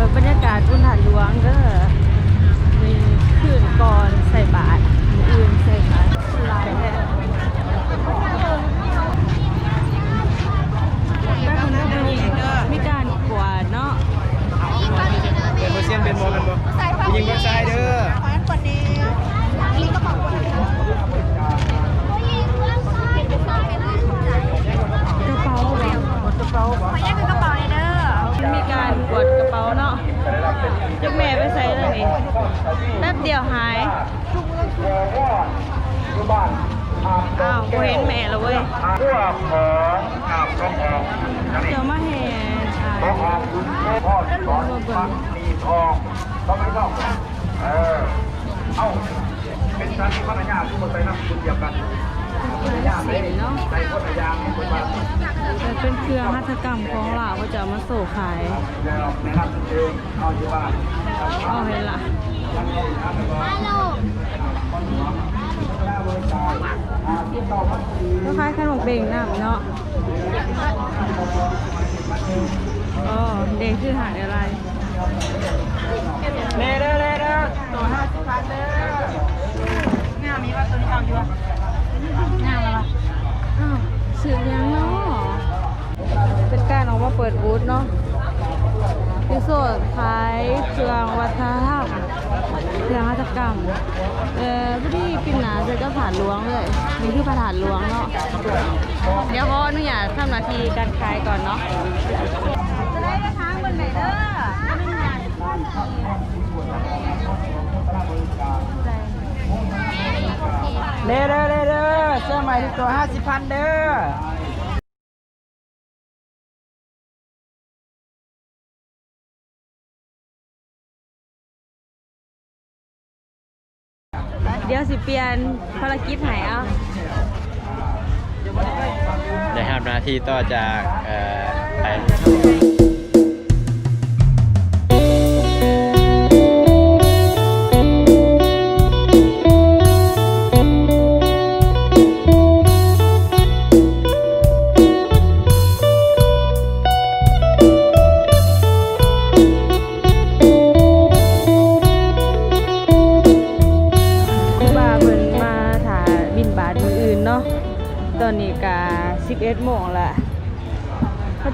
อบรรยากาศอุณหหลวงเด้อมีขึ้นก่อนใส่บาตรมื้ออื่นใส่บาตรหลายแท้มีการกวาดเนาะ เป็นเปอร์เซ็นต์เป็นโมเป็นโมยิงบอลซ้ายเด้อ กระเป๋าแบบ กระเป๋าบ่ มีการกวดกระเป๋าเนาะจักแม่ไปใส่ แป๊บเดียวหาย อ้าวบ่เห็นแม่แล้วเว้ย พวกของอาบรองออกเดี๋ยวมาแห่ชายรองออกคุณพ่อสอนพักมีทองต้องไม่ต้องเออ เอ้า เป็นการที่พัฒนาทุกคนไปนับคุณเดียวกันพัฒนาเลยในพัฒนาให้คน เป็นเครื่องหัตถกรรมของเราเขาจะเอามาโส่ขายแล้วในนับเองเอาอยู่บ้านเอาเห็นละก็คล้ายขนมเบงน้ำเนาะอ๋อเด็กคือหาอะไรเด้อเด้อเด้อเด้อตัวห้าสิบพันเด้องามมีว่าตัวนี้เอาอยู่งามแล้วอ้าวสื่อยัง เนาะเป็นการออกมาเปิดบูธเนาะพิโซดขายเครื่องวัฒนธรรมเครื่องหัตถกรรม เออพอดีปินหนาเจอก็ผ่านหลวงเลยนี่คือผ่านหลวงเนาะ เดี๋ยวขออนุญาตทำหนาทีการขายก่อนเนาะ จะได้กระทางบนไหนเด้อเด้อเด้อเด้อเด้อเสื้อใหม่ตัวห้าสิบพันเด้อ ยวสิเปลี่ยนภารกิจไหนอะได้ทำหน้าที่ต่อจากไป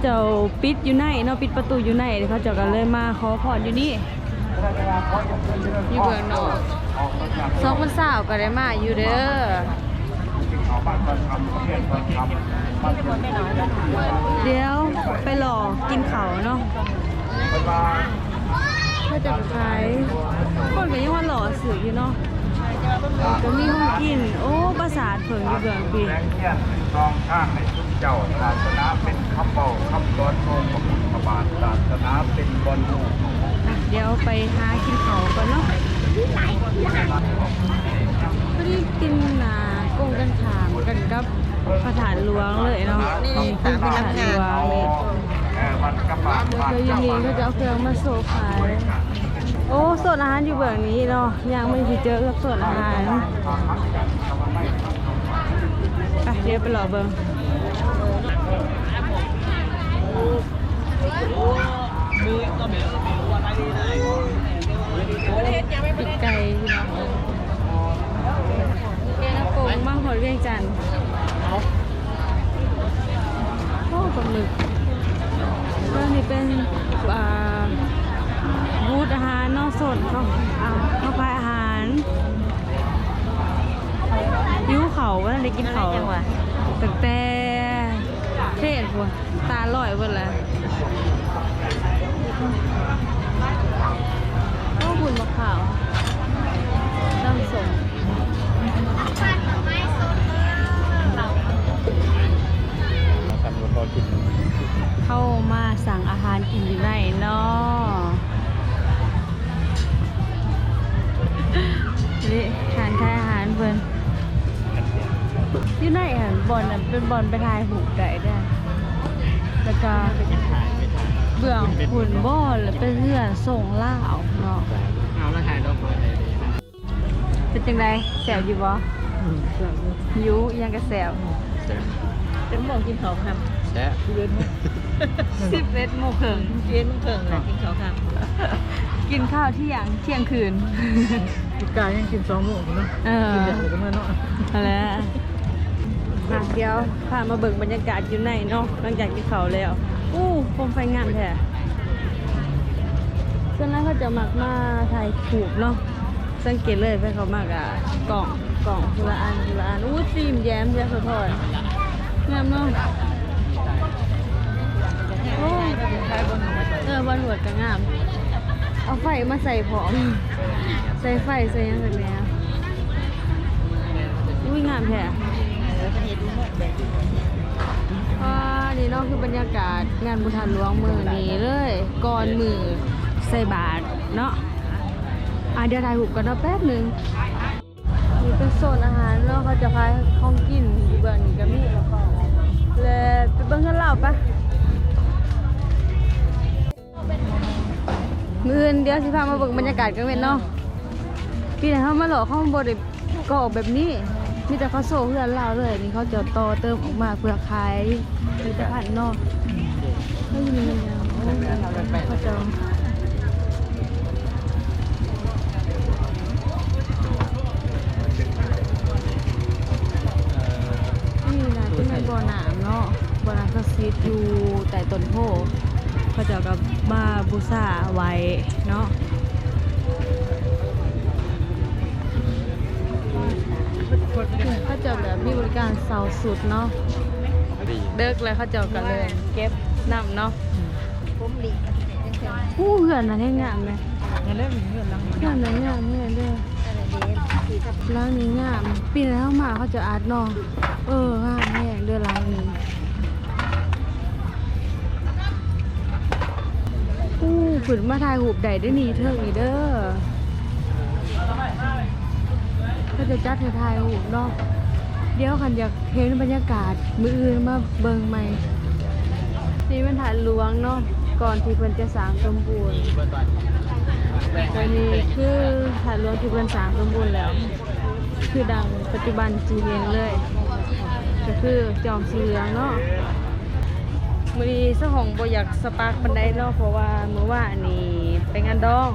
เจ้าปิดอยู่ในเนาะปิดประตูอยู่ในเขาเจ้าก็เลยมาขอพรอยู่นี่อยู่เบื้องนอกสองวันสาร์ก็ได้มาอยู่เด้อเดี๋ยวไปหลอกกินเขาเนาะถ้าจะขายคนก็ยังว่าหล่อสื่ออยู่เนาะก็มีห้องกิน โอ้ประสาทเผิงอยู่เบื้องปี เจ้าศาสนาเป็นคำเบาคำสอนของพระพุทธบาทศาสนาเป็นบอลลูกเดี๋ยวไปหากินเขาวก่อนเนาะพอดีกินหนากงกันขามกันกับประธานหลวงเลยเนาะนี่คือประธานหลวงเออวันกระบาดเดี๋ยวเคยยินดีก็จะเอาเครื่องมาโซขาย โอ้โซนอาหารอยู่เบื้องนี้เนาะยังไม่ได้เจอกับโซนอาหารไปเดี๋ยวไปรอเบิ่ง ปิดไก่พี่น้องเอ็นโป่งมั่งหอยเวียงจันทร์โอ้ปลาหมึกเรื่องนี้เป็นอ่าบูธอาหารนอกสดเขาอ่าเขาขายอาหารยิ้วเขาว่าได้กินเขาตั้งแต่ เทศพวกตาลอยเบิ่แล้องบุญมะขาว อยู่ไหนอะบอลน่ะเป็นบอลไปทายหูไก่ได้แล้วก็เบื้องหุ่นบอลแล้วเป็นเพื่อนส่งล่าวเนาะเอาแล้วถ่ายรูปมาเลยดีนะเป็นจังไดแสบอยู่บ่หิวยังกระแสบแซ่บเป็นหมองกินเขาวคแซ่บำเย็นสิบเอ็ดโมงครึ่งเย็นเพิ่งแหละกินเขาวคำกินข้าวเที่ยงเที่ยงคืนอีกกายยังกินสองโมงอยู่เนาะเออกินเด็กก็มาเนาะอะไร มาเดี๋ยวพามาเบิ่งบรรยากาศอยู่ในเนาะหลังจากกินข้าแล้ว อู้โคมไฟงามแท้ส่วนนั้นเขาจะมักมาถ่ายถูกเนาะสังเกตเลยไปเขามากอะกล่องกล่องทีละอันทีละอันอู้ฟิล์มแย้มแย้มสะท้อนงามเนาะโอ้ยเออบอลหัวก็งาม เอาไฟมาใส่ผอม ใส่ไฟใส่ยังแบบนี้อุ้ยงามแท้ อ่านี่เนาะคือบรรยากาศงานบุญทานหลวงมือนี้เลย ก่อนมือใส่บาทเนาะอะเดี๋ยวถ่ายรูปกันเนาะแป๊บหนึ่งนี่เป็นโซนอาหารเนาะเขาจะขายของกินอยู่เบื้องนี้ก็มีเลยไปเบิ่งกันเล่าปะมืออื่นเดี๋ยวสิพามาเบิ่งบรรยากาศกันเว้นเนาะปีไหนเขามาหลอกเขาบไดก็ออกแบบนี้ มีแต่เขาโซ่เพื่อนเราเลย นี่เขาจะต่อเติมออกมาเพื่อขายผลิตภัณฑ์นอกไม่มีมันยังเขาจะนี่นะที่เป็นบ่อน้ำเนาะบ่อน้ำศักดิ์สิทธิ์อยู่ใต้ต้นโพเขาจะเอากับมาบูชาไว้เนาะ เขาจะแบบมีบริการเสาสุดเนาะดีเดิกเลยเขาเจะกันเลย เก็บน้ำเนาะผู้เหือนนะให้งามไหมงั้นเล่นเงินลังเหือนนะงามเนี่ยเด้อร้านนี้งามปีนเข้ามาเขาจะอาร์ตเนาะเอองามแน่เด้อร้านนี้อู้ฝืนมาถ่ายหูปใดได้หนีเทิงนี่เด้อ ก็จะจัดให้ถ่ายหูปเนาะเดี๋ยวคันอยากเห็นบรรยากาศมืออื่นมาเบิ่งใหม่นี่เป็นฐานหลวงเนาะก่อนที่เพิ่นจะสร้างสมบูรณ์ตัวนี้คือฐานหลวงที่เพิ่นสร้างสมบูรณ์แล้ว คือดังปัจจุบันจีเฮงเลย ก็คือจอมสีเหลืองเนาะมือนี้เจ้าของบ่อยากสปาร์กปานใดเนาะเพราะว่าเมื้อว่านนี่ไปงานดอง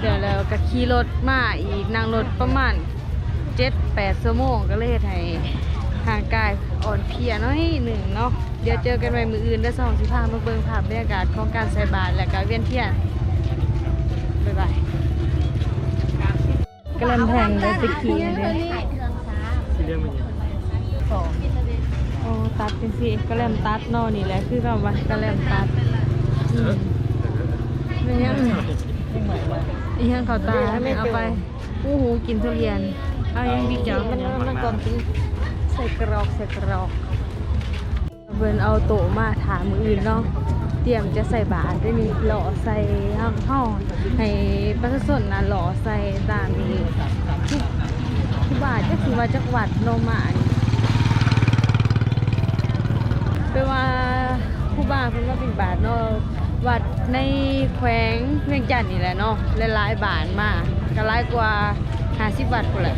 เดี๋ยวแล้วก็ขี่รถมาอีกนั่งรถประมาณ เจ็ดแปดชั่วโมงก็เล็ดให้ห่างกายอ่อนเพลียน้อยหนึ่งเนาะเดี๋ยวเจอกันใหม่มืออื่นแล้วสองสิพามาเบิ่งภาพบรรยากาศของการใส่บาตรและการเวียนเทียนบ๊ายบายกระลำแพงเลยไปขี่เลยที่เรื่องมันยังโอ้ตัดจังสิกระแลมตัดนาะนี่แหละคือคำว่ากระแลมตัดอืมเป็นยังอีหยังเขาตาให้แม่เอาไป อู้หูกินทุเรียน เอายังดีจังมันมันก่อนตีใส่กรอกใส่กรอกเพิ่นเอาโต๊ะมาถามมืออื่นเนาะเตรียมจะใส่บาตรได้มีหล่อใส่ห้องห้องให้ประชาชนน่ะหล่อใส่ตามนี้ที่ที่บาทก็คือว่าจักหวัดโนมานี่แปลว่าผู้บ้าเพิ่นว่าเป็นบาทเนาะวัดในแขวงเวียงจันทน์นี่แหละเนาะหลายๆบาทมา ก็หลายกว่า50บาทพุ่นแหละ